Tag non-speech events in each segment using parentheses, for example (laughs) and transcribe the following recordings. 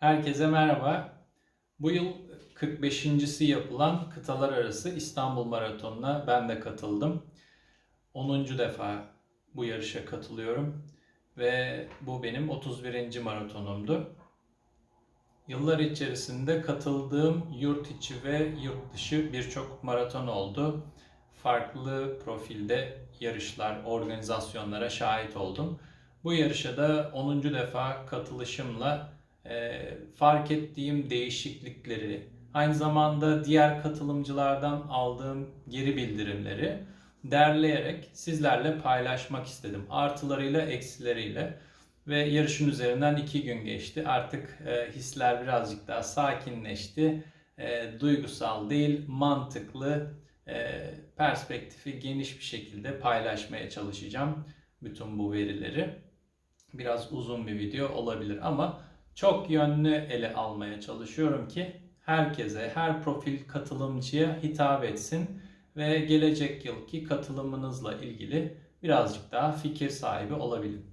Herkese merhaba. Bu yıl 45.si yapılan kıtalar arası İstanbul Maratonu'na ben de katıldım. 10. defa bu yarışa katılıyorum ve bu benim 31. maratonumdu. Yıllar içerisinde katıldığım yurt içi ve yurt dışı birçok maraton oldu. Farklı profilde yarışlar, organizasyonlara şahit oldum. Bu yarışa da 10. defa katılışımla e, fark ettiğim değişiklikleri, aynı zamanda diğer katılımcılardan aldığım geri bildirimleri derleyerek sizlerle paylaşmak istedim. Artılarıyla, eksileriyle ve yarışın üzerinden iki gün geçti. Artık e, hisler birazcık daha sakinleşti. E, duygusal değil, mantıklı, e, perspektifi geniş bir şekilde paylaşmaya çalışacağım bütün bu verileri. Biraz uzun bir video olabilir ama çok yönlü ele almaya çalışıyorum ki herkese, her profil katılımcıya hitap etsin ve gelecek yılki katılımınızla ilgili birazcık daha fikir sahibi olabilin.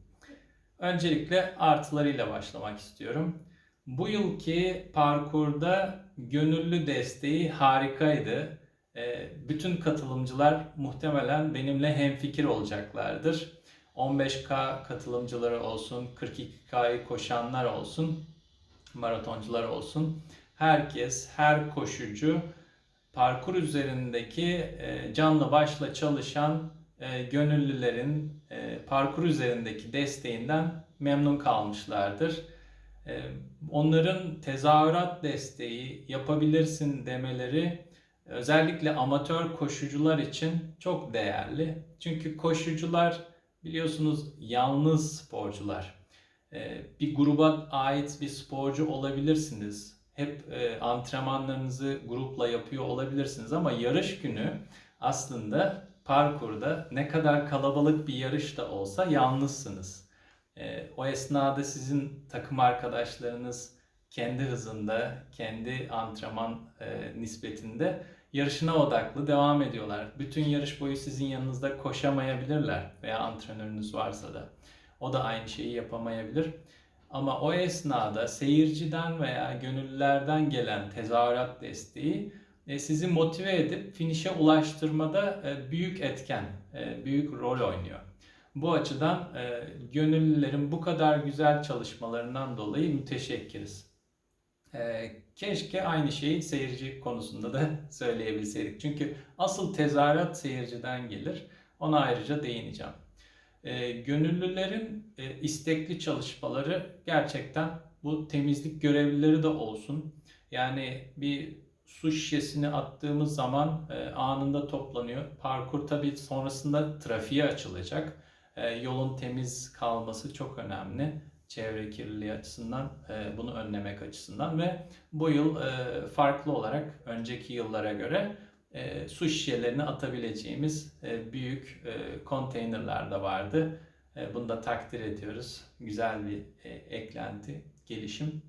Öncelikle artılarıyla başlamak istiyorum. Bu yılki parkurda gönüllü desteği harikaydı. Bütün katılımcılar muhtemelen benimle hemfikir olacaklardır. 15K katılımcıları olsun, 42K'yı koşanlar olsun, maratoncular olsun. Herkes, her koşucu parkur üzerindeki e, canlı başla çalışan e, gönüllülerin e, parkur üzerindeki desteğinden memnun kalmışlardır. Onların tezahürat desteği yapabilirsin demeleri özellikle amatör koşucular için çok değerli. Çünkü koşucular biliyorsunuz yalnız sporcular. Bir gruba ait bir sporcu olabilirsiniz. Hep antrenmanlarınızı grupla yapıyor olabilirsiniz ama yarış günü aslında parkurda ne kadar kalabalık bir yarış da olsa yalnızsınız. O esnada sizin takım arkadaşlarınız kendi hızında, kendi antrenman nispetinde yarışına odaklı devam ediyorlar. Bütün yarış boyu sizin yanınızda koşamayabilirler veya antrenörünüz varsa da. O da aynı şeyi yapamayabilir. Ama o esnada seyirciden veya gönüllülerden gelen tezahürat desteği e, sizi motive edip finişe ulaştırmada e, büyük etken, e, büyük rol oynuyor. Bu açıdan gönüllülerin bu kadar güzel çalışmalarından dolayı müteşekkiriz. Keşke aynı şeyi seyirci konusunda da (laughs) söyleyebilseydik. Çünkü asıl tezahürat seyirciden gelir. Ona ayrıca değineceğim. Gönüllülerin istekli çalışmaları gerçekten bu temizlik görevlileri de olsun. Yani bir su şişesini attığımız zaman e, anında toplanıyor. Parkur tabii sonrasında trafiğe açılacak. E, yolun temiz kalması çok önemli. Çevre kirliliği açısından, e, bunu önlemek açısından ve bu yıl e, farklı olarak önceki yıllara göre e, su şişelerini atabileceğimiz e, büyük e, konteynerler de vardı. E, bunu da takdir ediyoruz. Güzel bir e, eklenti, gelişim.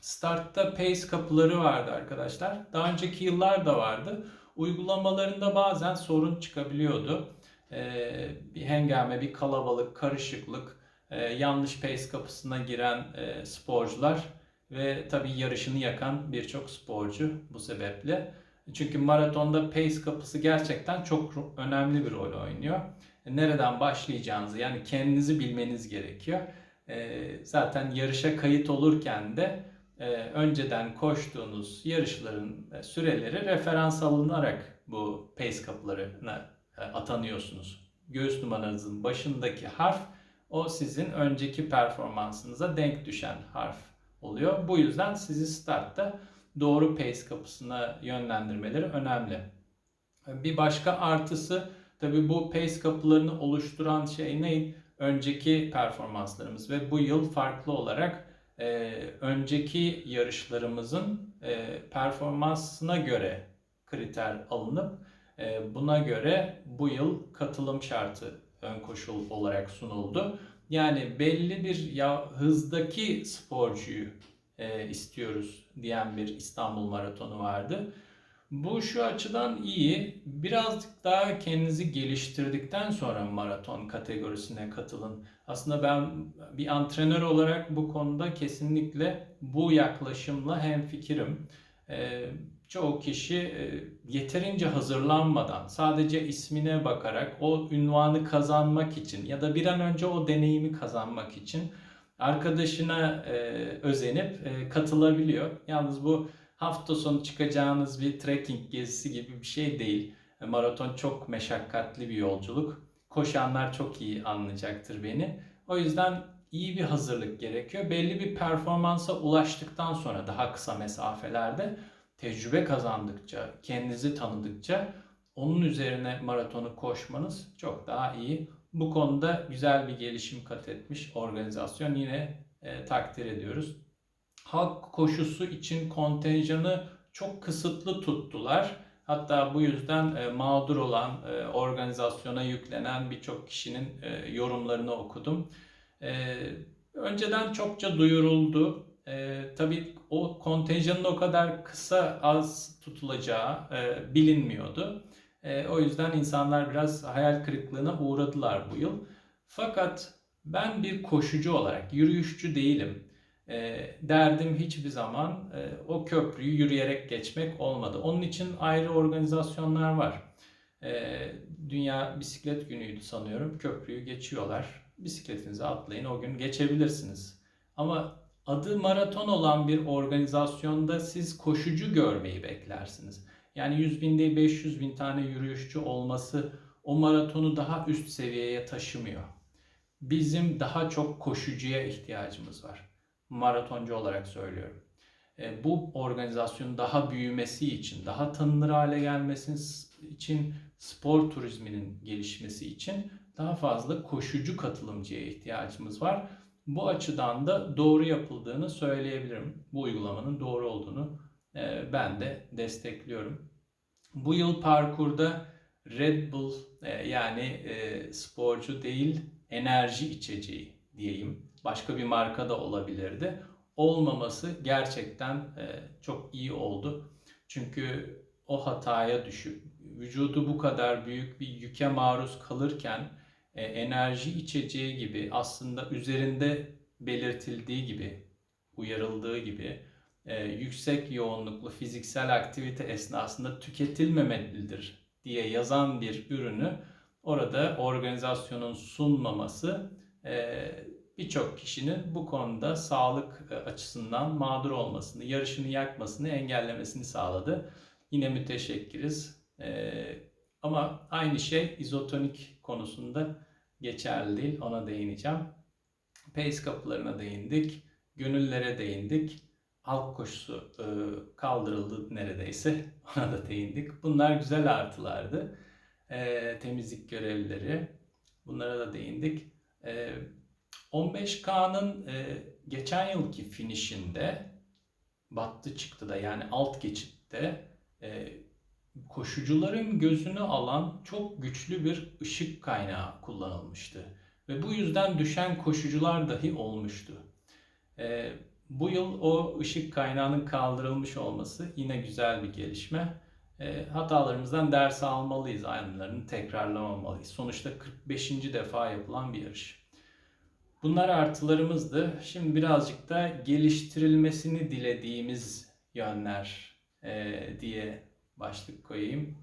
Start'ta pace kapıları vardı arkadaşlar. Daha önceki yıllar da vardı. Uygulamalarında bazen sorun çıkabiliyordu. Ee, bir hengame, bir kalabalık, karışıklık, e, yanlış pace kapısına giren e, sporcular ve tabii yarışını yakan birçok sporcu bu sebeple. Çünkü maratonda pace kapısı gerçekten çok önemli bir rol oynuyor. Nereden başlayacağınızı yani kendinizi bilmeniz gerekiyor. E, zaten yarışa kayıt olurken de e, önceden koştuğunuz yarışların e, süreleri referans alınarak bu pace kapılarına atanıyorsunuz. Göğüs numaranızın başındaki harf o sizin önceki performansınıza denk düşen harf oluyor. Bu yüzden sizi startta doğru pace kapısına yönlendirmeleri önemli. Bir başka artısı tabii bu pace kapılarını oluşturan şey ne? Önceki performanslarımız ve bu yıl farklı olarak e, önceki yarışlarımızın e, performansına göre kriter alınıp e, buna göre bu yıl katılım şartı ön koşul olarak sunuldu. Yani belli bir ya hızdaki sporcuyu e, istiyoruz diyen bir İstanbul Maratonu vardı. Bu şu açıdan iyi. Birazcık daha kendinizi geliştirdikten sonra maraton kategorisine katılın. Aslında ben bir antrenör olarak bu konuda kesinlikle bu yaklaşımla hemfikirim. Ee, çoğu kişi e, yeterince hazırlanmadan, sadece ismine bakarak o ünvanı kazanmak için ya da bir an önce o deneyimi kazanmak için arkadaşına e, özenip e, katılabiliyor. Yalnız bu hafta sonu çıkacağınız bir trekking gezisi gibi bir şey değil. Maraton çok meşakkatli bir yolculuk. Koşanlar çok iyi anlayacaktır beni. O yüzden iyi bir hazırlık gerekiyor. Belli bir performansa ulaştıktan sonra daha kısa mesafelerde tecrübe kazandıkça, kendinizi tanıdıkça onun üzerine maratonu koşmanız çok daha iyi. Bu konuda güzel bir gelişim kat etmiş organizasyon yine e, takdir ediyoruz. Halk koşusu için kontenjanı çok kısıtlı tuttular. Hatta bu yüzden e, mağdur olan e, organizasyona yüklenen birçok kişinin e, yorumlarını okudum. E, önceden çokça duyuruldu. E, tabii o kontenjanın o kadar kısa az tutulacağı e, bilinmiyordu. E, o yüzden insanlar biraz hayal kırıklığına uğradılar bu yıl. Fakat ben bir koşucu olarak yürüyüşçü değilim. E, derdim hiçbir zaman e, o köprüyü yürüyerek geçmek olmadı. Onun için ayrı organizasyonlar var. E, Dünya Bisiklet Günü'ydü sanıyorum. Köprüyü geçiyorlar. Bisikletinize atlayın o gün geçebilirsiniz. Ama adı maraton olan bir organizasyonda siz koşucu görmeyi beklersiniz. Yani 100 bin değil 500 bin tane yürüyüşçü olması o maratonu daha üst seviyeye taşımıyor. Bizim daha çok koşucuya ihtiyacımız var. Maratoncu olarak söylüyorum. E, bu organizasyonun daha büyümesi için, daha tanınır hale gelmesi için, spor turizminin gelişmesi için daha fazla koşucu katılımcıya ihtiyacımız var. Bu açıdan da doğru yapıldığını söyleyebilirim. Bu uygulamanın doğru olduğunu e, ben de destekliyorum. Bu yıl parkurda Red Bull e, yani e, sporcu değil enerji içeceği diyeyim. Başka bir marka da olabilirdi. Olmaması gerçekten çok iyi oldu. Çünkü o hataya düşüp vücudu bu kadar büyük bir yüke maruz kalırken enerji içeceği gibi aslında üzerinde belirtildiği gibi uyarıldığı gibi e, yüksek yoğunluklu fiziksel aktivite esnasında tüketilmemelidir diye yazan bir ürünü orada organizasyonun sunmaması e, birçok kişinin bu konuda sağlık e, açısından mağdur olmasını, yarışını yakmasını engellemesini sağladı. Yine müteşekkiriz. Ama aynı şey izotonik konusunda geçerli değil. Ona değineceğim. Pace kapılarına değindik. Gönüllere değindik halk koşusu e, kaldırıldı neredeyse. (laughs) Ona da değindik. Bunlar güzel artılardı. E, temizlik görevlileri. Bunlara da değindik. E, 15K'nın e, geçen yılki finişinde battı çıktı da yani alt geçitte koşucuların gözünü alan çok güçlü bir ışık kaynağı kullanılmıştı. Ve bu yüzden düşen koşucular dahi olmuştu. E, bu yıl o ışık kaynağının kaldırılmış olması yine güzel bir gelişme. E, hatalarımızdan ders almalıyız, aynılarını tekrarlamamalıyız. Sonuçta 45. defa yapılan bir yarış. Bunlar artılarımızdı. Şimdi birazcık da geliştirilmesini dilediğimiz yönler e, diye başlık koyayım.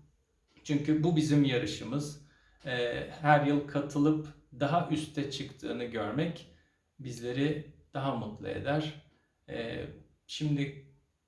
Çünkü bu bizim yarışımız. E, her yıl katılıp daha üste çıktığını görmek bizleri daha mutlu eder. Ee, şimdi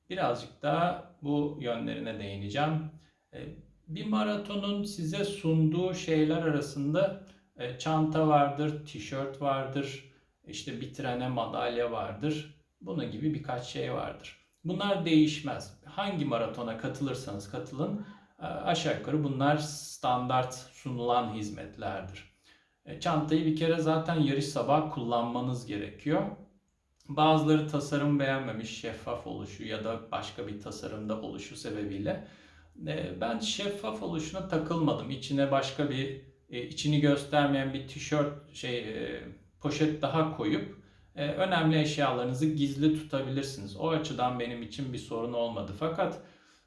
birazcık daha bu yönlerine değineceğim. Ee, bir maratonun size sunduğu şeyler arasında e, çanta vardır, tişört vardır, işte bitirene madalya vardır. Bunun gibi birkaç şey vardır. Bunlar değişmez. Hangi maratona katılırsanız katılın e, aşağı yukarı bunlar standart sunulan hizmetlerdir. E, çantayı bir kere zaten yarış sabah kullanmanız gerekiyor. Bazıları tasarım beğenmemiş şeffaf oluşu ya da başka bir tasarımda oluşu sebebiyle. E, ben şeffaf oluşuna takılmadım. İçine başka bir içini göstermeyen bir tişört şey poşet daha koyup önemli eşyalarınızı gizli tutabilirsiniz. O açıdan benim için bir sorun olmadı. Fakat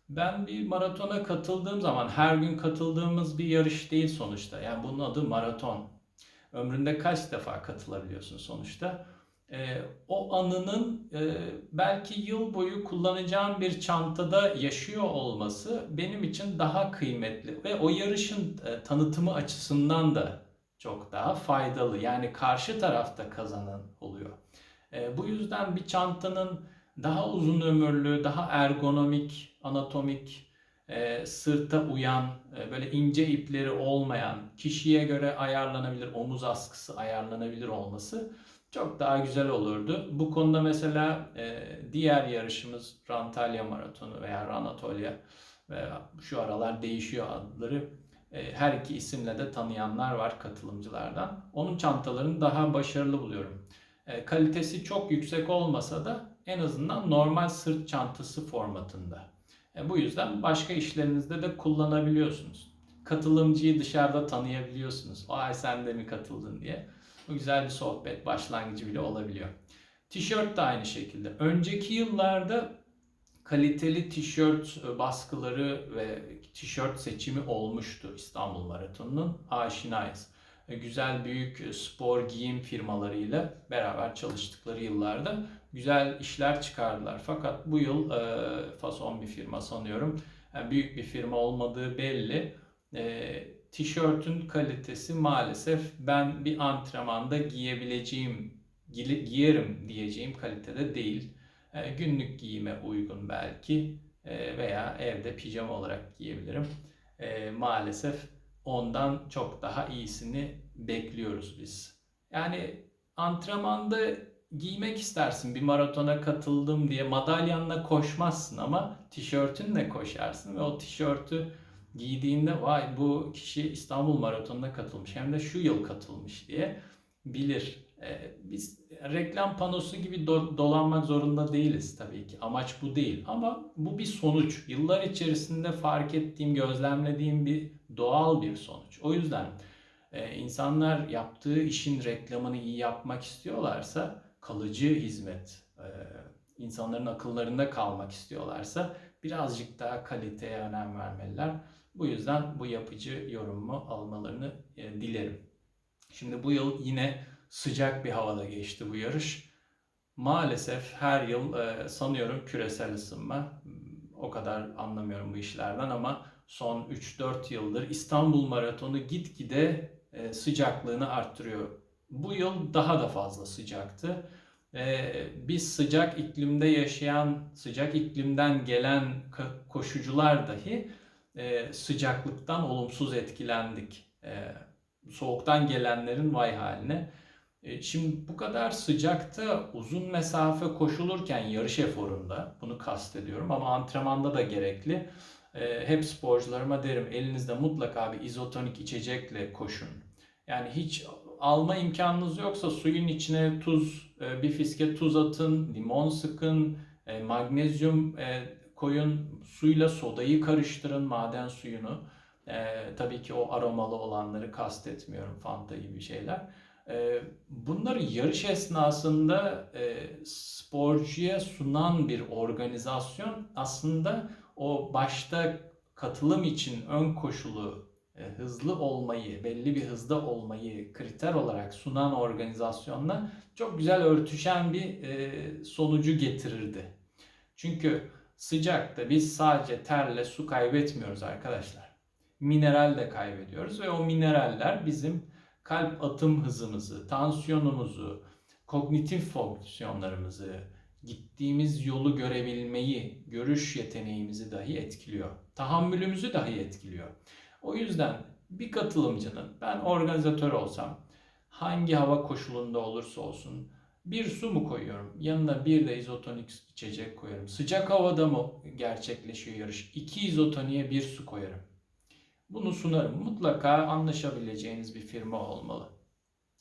Ben bir maratona katıldığım zaman her gün katıldığımız bir yarış değil sonuçta. Yani bunun adı maraton. Ömründe kaç defa katılabiliyorsun sonuçta? Ee, o anının e, belki yıl boyu kullanacağım bir çantada yaşıyor olması benim için daha kıymetli ve o yarışın e, tanıtımı açısından da çok daha faydalı. Yani karşı tarafta kazanan oluyor. E, bu yüzden bir çantanın daha uzun ömürlü, daha ergonomik, anatomik, e, sırta uyan, e, böyle ince ipleri olmayan, kişiye göre ayarlanabilir, omuz askısı ayarlanabilir olması çok daha güzel olurdu. Bu konuda mesela e, diğer yarışımız Rantalya Maratonu veya Ranatolya veya şu aralar değişiyor adları. E, her iki isimle de tanıyanlar var katılımcılardan. Onun çantalarını daha başarılı buluyorum. E, kalitesi çok yüksek olmasa da en azından normal sırt çantası formatında. E, bu yüzden başka işlerinizde de kullanabiliyorsunuz. Katılımcıyı dışarıda tanıyabiliyorsunuz. Ay sen de mi katıldın diye. Bu güzel bir sohbet başlangıcı bile olabiliyor. Tişört de aynı şekilde. Önceki yıllarda kaliteli tişört e, baskıları ve tişört seçimi olmuştu İstanbul Maratonu'nun. Aşinayız. E, Güzel büyük e, spor giyim firmalarıyla beraber çalıştıkları yıllarda güzel işler çıkardılar. Fakat bu yıl fason bir firma sanıyorum. Yani büyük bir firma olmadığı belli. Tişörtün kalitesi maalesef ben bir antrenmanda giyebileceğim, gi- giyerim diyeceğim kalitede değil. E, günlük giyime uygun belki e, veya evde pijama olarak giyebilirim. E, maalesef ondan çok daha iyisini bekliyoruz biz. Yani antrenmanda giymek istersin. Bir maratona katıldım diye madalyanla koşmazsın ama tişörtünle koşarsın ve o tişörtü giydiğinde vay bu kişi İstanbul Maratonu'na katılmış hem de şu yıl katılmış diye bilir. Ee, biz reklam panosu gibi do- dolanmak zorunda değiliz tabii ki. Amaç bu değil ama bu bir sonuç. Yıllar içerisinde fark ettiğim, gözlemlediğim bir doğal bir sonuç. O yüzden e, insanlar yaptığı işin reklamını iyi yapmak istiyorlarsa kalıcı hizmet, e, insanların akıllarında kalmak istiyorlarsa birazcık daha kaliteye önem vermeliler. Bu yüzden bu yapıcı yorumumu almalarını e, dilerim. Şimdi bu yıl yine sıcak bir havada geçti bu yarış. Maalesef her yıl e, sanıyorum küresel ısınma. O kadar anlamıyorum bu işlerden ama son 3-4 yıldır İstanbul Maratonu gitgide e, sıcaklığını arttırıyor. Bu yıl daha da fazla sıcaktı. E, biz sıcak iklimde yaşayan, sıcak iklimden gelen koşucular dahi e, sıcaklıktan olumsuz etkilendik. Soğuktan gelenlerin vay haline. E, şimdi bu kadar sıcakta uzun mesafe koşulurken yarış eforunda bunu kastediyorum ama antrenmanda da gerekli. E, hep sporcularıma derim elinizde mutlaka bir izotonik içecekle koşun. Yani hiç alma imkanınız yoksa suyun içine tuz, e, bir fiske tuz atın, limon sıkın, magnezyum koyun, suyla sodayı karıştırın, maden suyunu. Tabii ki o aromalı olanları kastetmiyorum, Fanta gibi şeyler. E, bunları yarış esnasında e, sporcuya sunan bir organizasyon aslında o başta katılım için ön koşulu e, hızlı olmayı, belli bir hızda olmayı kriter olarak sunan organizasyonla çok güzel örtüşen bir e, sonucu getirirdi. Çünkü sıcakta biz sadece terle su kaybetmiyoruz arkadaşlar. Mineral de kaybediyoruz ve o mineraller bizim kalp atım hızımızı, tansiyonumuzu, kognitif fonksiyonlarımızı, gittiğimiz yolu görebilmeyi, görüş yeteneğimizi dahi etkiliyor. Tahammülümüzü dahi etkiliyor. O yüzden bir katılımcının ben organizatör olsam hangi hava koşulunda olursa olsun bir su mu koyuyorum? Yanına bir de izotonik içecek koyarım. Sıcak havada mı gerçekleşiyor yarış? İki izotoniğe bir su koyarım. Bunu sunarım. Mutlaka anlaşabileceğiniz bir firma olmalı.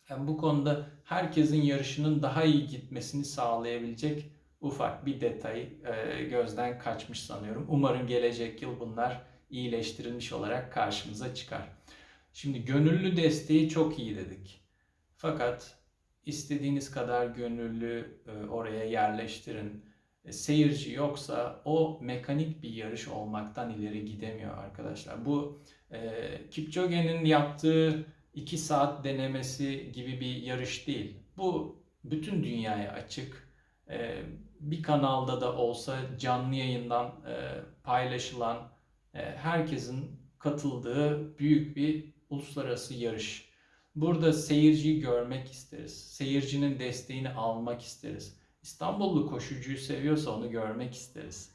Yani bu konuda herkesin yarışının daha iyi gitmesini sağlayabilecek ufak bir detay e, gözden kaçmış sanıyorum. Umarım gelecek yıl bunlar iyileştirilmiş olarak karşımıza çıkar. Şimdi gönüllü desteği çok iyi dedik. Fakat istediğiniz kadar gönüllü e, oraya yerleştirin. e, seyirci yoksa o mekanik bir yarış olmaktan ileri gidemiyor arkadaşlar. Bu e, Kipchoge'nin yaptığı 2 saat denemesi gibi bir yarış değil. Bu bütün dünyaya açık. E, bir kanalda da olsa canlı yayından e, paylaşılan e, herkesin katıldığı büyük bir uluslararası yarış. Burada seyirciyi görmek isteriz. Seyircinin desteğini almak isteriz. İstanbullu koşucuyu seviyorsa onu görmek isteriz.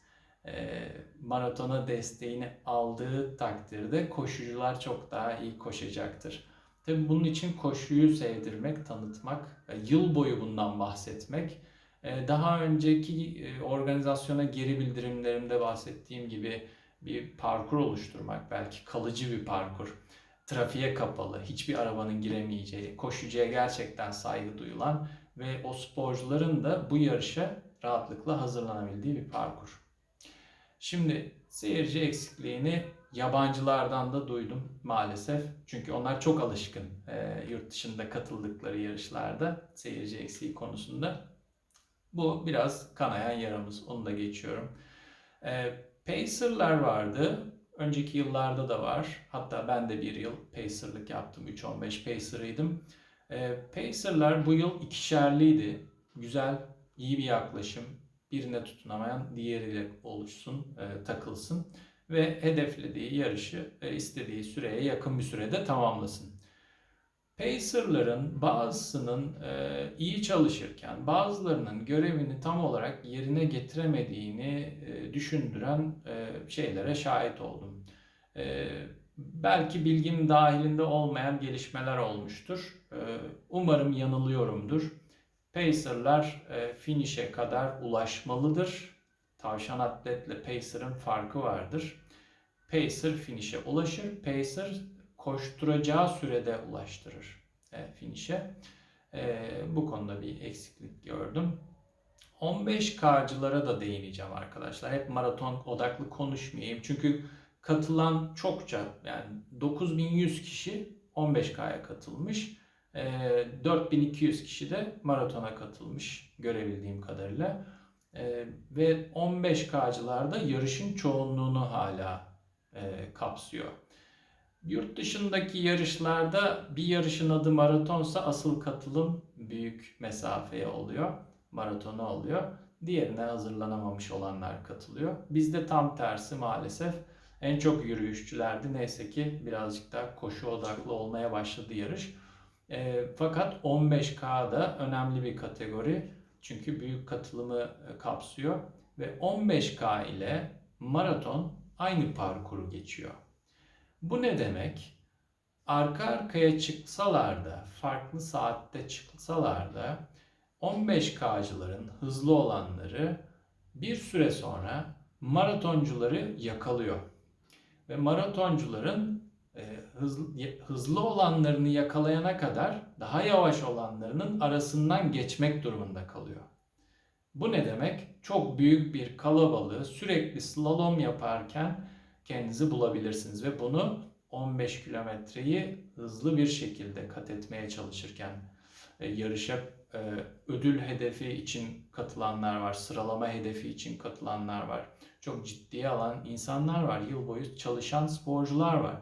E, maratona desteğini aldığı takdirde koşucular çok daha iyi koşacaktır. Tabi bunun için koşuyu sevdirmek, tanıtmak, e, yıl boyu bundan bahsetmek, e, daha önceki organizasyona geri bildirimlerimde bahsettiğim gibi bir parkur oluşturmak, belki kalıcı bir parkur, trafiğe kapalı, hiçbir arabanın giremeyeceği, koşucuya gerçekten saygı duyulan ve o sporcuların da bu yarışa rahatlıkla hazırlanabildiği bir parkur. Şimdi seyirci eksikliğini yabancılardan da duydum maalesef. Çünkü onlar çok alışkın e, yurt dışında katıldıkları yarışlarda seyirci eksiği konusunda. Bu biraz kanayan yaramız. Onu da geçiyorum. E, Pacer'lar vardı. Önceki yıllarda da var. Hatta ben de bir yıl Pacer'lık yaptım. 3-15 Pacer'ıydım. E, Pacer'lar bu yıl ikişerliydi. Güzel, iyi bir yaklaşım. Birine tutunamayan diğeriyle oluşsun, e, takılsın ve hedeflediği yarışı e, istediği süreye yakın bir sürede tamamlasın. Pacer'ların bazısının e, iyi çalışırken bazılarının görevini tam olarak yerine getiremediğini e, düşündüren e, şeylere şahit oldum. E, belki bilgim dahilinde olmayan gelişmeler olmuştur. E, umarım yanılıyorumdur. Pacer'lar e, finish'e kadar ulaşmalıdır. Tavşan atletle Pacer'ın farkı vardır. Pacer finish'e ulaşır. Pacer koşturacağı sürede ulaştırır e, finish'e. E, bu konuda bir eksiklik gördüm. 15K'cılara da değineceğim arkadaşlar. Hep maraton odaklı konuşmayayım. Çünkü katılan çokça yani 9100 kişi 15K'ya katılmış. E, 4200 kişi de maratona katılmış görebildiğim kadarıyla. E, ve 15K'cılar da yarışın çoğunluğunu hala e, kapsıyor. Yurt dışındaki yarışlarda bir yarışın adı maratonsa asıl katılım büyük mesafeye oluyor. Maratona oluyor. Diğerine hazırlanamamış olanlar katılıyor. Bizde tam tersi maalesef. En çok yürüyüşçülerdi. Neyse ki birazcık daha koşu odaklı olmaya başladı yarış. E, fakat 15K'da önemli bir kategori. Çünkü büyük katılımı e, kapsıyor. Ve 15K ile maraton aynı parkuru geçiyor. Bu ne demek? Arka arkaya çıksalar da, farklı saatte çıksalar da 15K'cıların hızlı olanları bir süre sonra maratoncuları yakalıyor. Ve maratoncuların hızlı, hızlı olanlarını yakalayana kadar daha yavaş olanlarının arasından geçmek durumunda kalıyor. Bu ne demek? Çok büyük bir kalabalığı sürekli slalom yaparken kendinizi bulabilirsiniz ve bunu 15 kilometreyi hızlı bir şekilde kat etmeye çalışırken e, yarışa e, ödül hedefi için katılanlar var, sıralama hedefi için katılanlar var. Çok ciddiye alan insanlar var, yıl boyu çalışan sporcular var.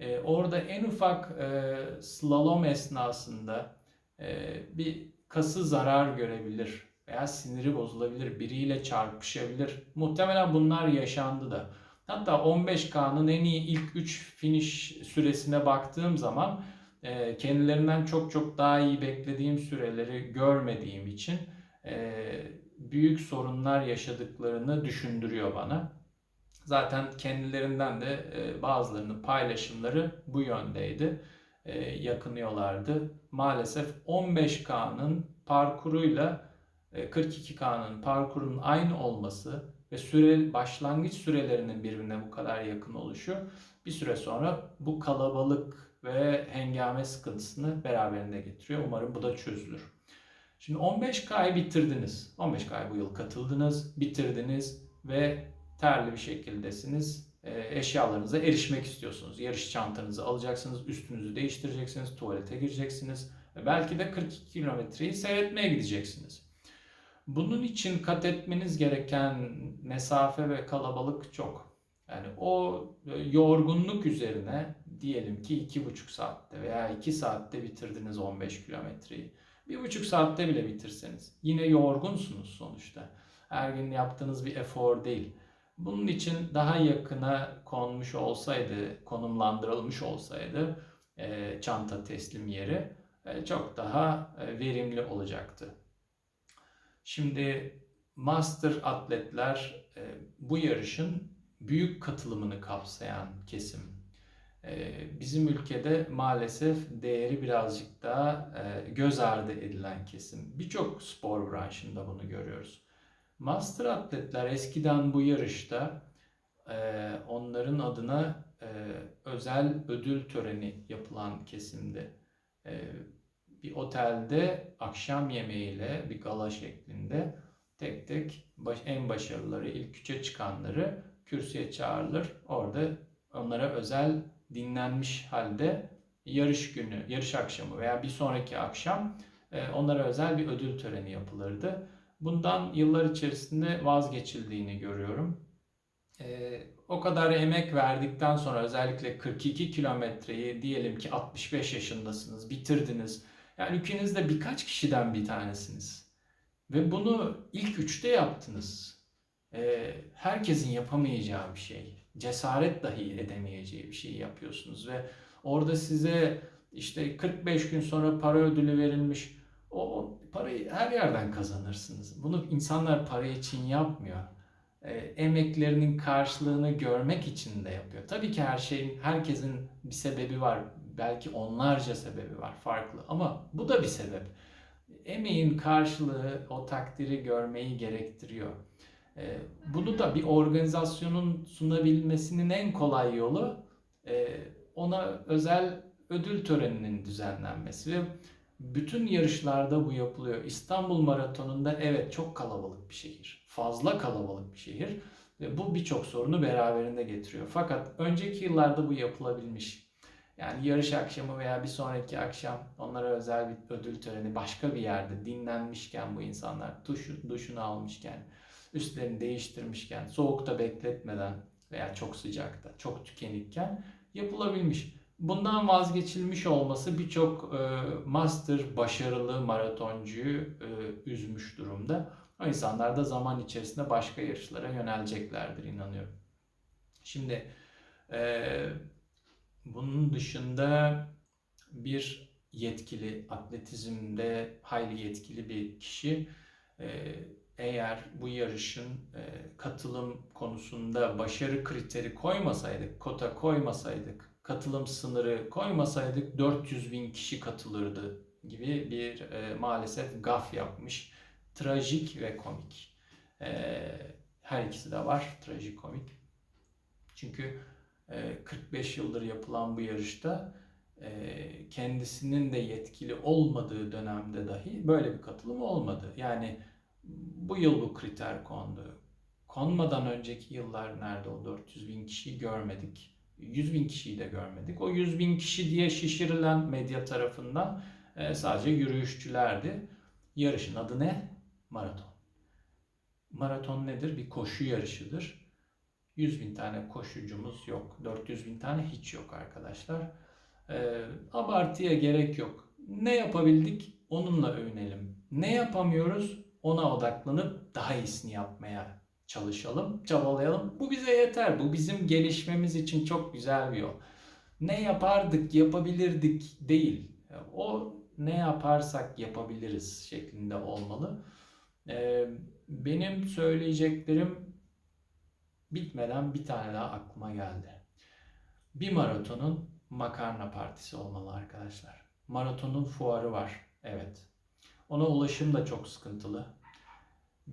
E, orada en ufak e, slalom esnasında e, bir kası zarar görebilir veya siniri bozulabilir, biriyle çarpışabilir. Muhtemelen bunlar yaşandı da. Hatta 15K'nın en iyi ilk 3 finish süresine baktığım zaman e, kendilerinden çok çok daha iyi beklediğim süreleri görmediğim için e, büyük sorunlar yaşadıklarını düşündürüyor bana. Zaten kendilerinden de e, bazılarının paylaşımları bu yöndeydi. Yakınıyorlardı. Maalesef 15K'nın parkuruyla 42K'nın parkurunun aynı olması ve süre başlangıç sürelerinin birbirine bu kadar yakın oluşu bir süre sonra bu kalabalık ve hengame sıkıntısını beraberinde getiriyor. Umarım bu da çözülür. Şimdi 15K'yı bitirdiniz. 15K'ya bu yıl katıldınız, bitirdiniz ve terli bir şekildesiniz. E, eşyalarınıza erişmek istiyorsunuz. Yarış çantanızı alacaksınız, üstünüzü değiştireceksiniz, tuvalete gireceksiniz. Ve belki de 42 kilometreyi seyretmeye gideceksiniz. Bunun için kat etmeniz gereken mesafe ve kalabalık çok. Yani o e, yorgunluk üzerine diyelim ki iki buçuk saatte veya iki saatte bitirdiniz 15 kilometreyi. Bir buçuk saatte bile bitirseniz yine yorgunsunuz sonuçta. Her gün yaptığınız bir efor değil. Bunun için daha yakına konmuş olsaydı, konumlandırılmış olsaydı e, çanta teslim yeri e, çok daha e, verimli olacaktı. Şimdi master atletler bu yarışın büyük katılımını kapsayan kesim. Bizim ülkede maalesef değeri birazcık daha göz ardı edilen kesim. Birçok spor branşında bunu görüyoruz. Master atletler eskiden bu yarışta e, onların adına e, özel ödül töreni yapılan kesimdi. E, bir otelde akşam yemeğiyle bir gala şeklinde tek tek baş, en başarıları, ilk üçe çıkanları kürsüye çağrılır. Orada onlara özel dinlenmiş halde yarış günü, yarış akşamı veya bir sonraki akşam e, onlara özel bir ödül töreni yapılırdı. Bundan yıllar içerisinde vazgeçildiğini görüyorum. E, o kadar emek verdikten sonra özellikle 42 kilometreyi diyelim ki 65 yaşındasınız, bitirdiniz. Yani ülkenizde birkaç kişiden bir tanesiniz. Ve bunu ilk üçte yaptınız. E, herkesin yapamayacağı bir şey. Cesaret dahi edemeyeceği bir şeyi yapıyorsunuz ve orada size işte 45 gün sonra para ödülü verilmiş. O, parayı her yerden kazanırsınız. Bunu insanlar para için yapmıyor. E, emeklerinin karşılığını görmek için de yapıyor. Tabii ki her şeyin, herkesin bir sebebi var. Belki onlarca sebebi var farklı ama bu da bir sebep. Emeğin karşılığı o takdiri görmeyi gerektiriyor. E, bunu da bir organizasyonun sunabilmesinin en kolay yolu e, ona özel ödül töreninin düzenlenmesi ve bütün yarışlarda bu yapılıyor. İstanbul Maratonu'nda evet çok kalabalık bir şehir. Fazla kalabalık bir şehir. Ve bu birçok sorunu beraberinde getiriyor. Fakat önceki yıllarda bu yapılabilmiş. Yani yarış akşamı veya bir sonraki akşam onlara özel bir ödül töreni başka bir yerde dinlenmişken bu insanlar duşu, duşunu almışken, üstlerini değiştirmişken, soğukta bekletmeden veya çok sıcakta, çok tükenikken yapılabilmiş. Bundan vazgeçilmiş olması birçok e, master başarılı maratoncuyu e, üzmüş durumda. O insanlar da zaman içerisinde başka yarışlara yöneleceklerdir inanıyorum. Şimdi e, bunun dışında bir yetkili, atletizmde hayli yetkili bir kişi eğer bu yarışın katılım konusunda başarı kriteri koymasaydık, kota koymasaydık, katılım sınırı koymasaydık 400 bin kişi katılırdı gibi bir e, maalesef gaf yapmış. Trajik ve komik. E, her ikisi de var. Trajik komik. Çünkü e, 45 yıldır yapılan bu yarışta e, kendisinin de yetkili olmadığı dönemde dahi böyle bir katılım olmadı. Yani bu yıl bu kriter kondu. Konmadan önceki yıllar nerede o 400 bin kişiyi görmedik. 100 bin kişiyi de görmedik. O 100 bin kişi diye şişirilen medya tarafından e, sadece yürüyüşçülerdi. Yarışın adı ne? Maraton. Maraton nedir? Bir koşu yarışıdır. 100 bin tane koşucumuz yok. 400 bin tane hiç yok arkadaşlar. E, abartıya gerek yok. Ne yapabildik? Onunla övünelim. Ne yapamıyoruz? Ona odaklanıp daha iyisini yapmaya çalışalım, çabalayalım. Bu bize yeter. Bu bizim gelişmemiz için çok güzel bir yol. Ne yapardık, yapabilirdik değil. O ne yaparsak yapabiliriz şeklinde olmalı. Ee, benim söyleyeceklerim bitmeden bir tane daha aklıma geldi. Bir maratonun makarna partisi olmalı arkadaşlar. Maratonun fuarı var. Evet. Ona ulaşım da çok sıkıntılı.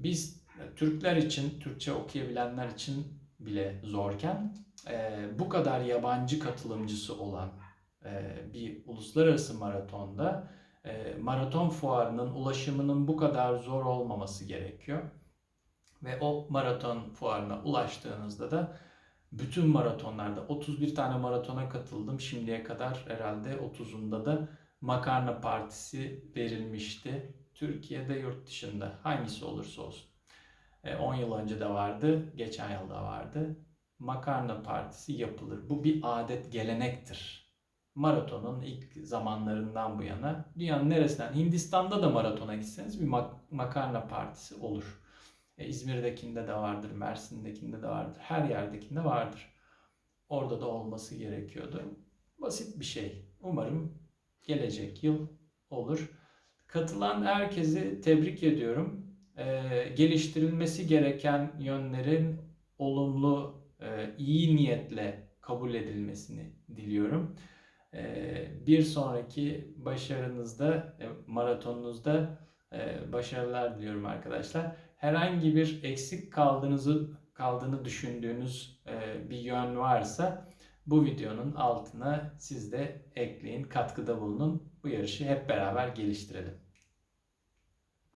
Biz Türkler için, Türkçe okuyabilenler için bile zorken e, bu kadar yabancı katılımcısı olan e, bir uluslararası maratonda e, maraton fuarının ulaşımının bu kadar zor olmaması gerekiyor. Ve o maraton fuarına ulaştığınızda da bütün maratonlarda 31 tane maratona katıldım. Şimdiye kadar herhalde 30'unda da makarna partisi verilmişti. Türkiye'de, yurt dışında hangisi olursa olsun. E, 10 yıl önce de vardı, geçen yılda vardı. Makarna partisi yapılır. Bu bir adet, gelenektir. Maratonun ilk zamanlarından bu yana dünyanın neresinden Hindistan'da da maratona gitseniz bir mak- makarna partisi olur. E, İzmir'dekinde de vardır, Mersin'dekinde de vardır, her yerdekinde vardır. Orada da olması gerekiyordu. Basit bir şey. Umarım gelecek yıl olur. Katılan herkesi tebrik ediyorum. Ee, geliştirilmesi gereken yönlerin olumlu, e, iyi niyetle kabul edilmesini diliyorum. Ee, bir sonraki başarınızda, e, maratonunuzda e, başarılar diliyorum arkadaşlar. Herhangi bir eksik kaldığınızı kaldığını düşündüğünüz e, bir yön varsa bu videonun altına siz de ekleyin, katkıda bulunun. Bu yarışı hep beraber geliştirelim.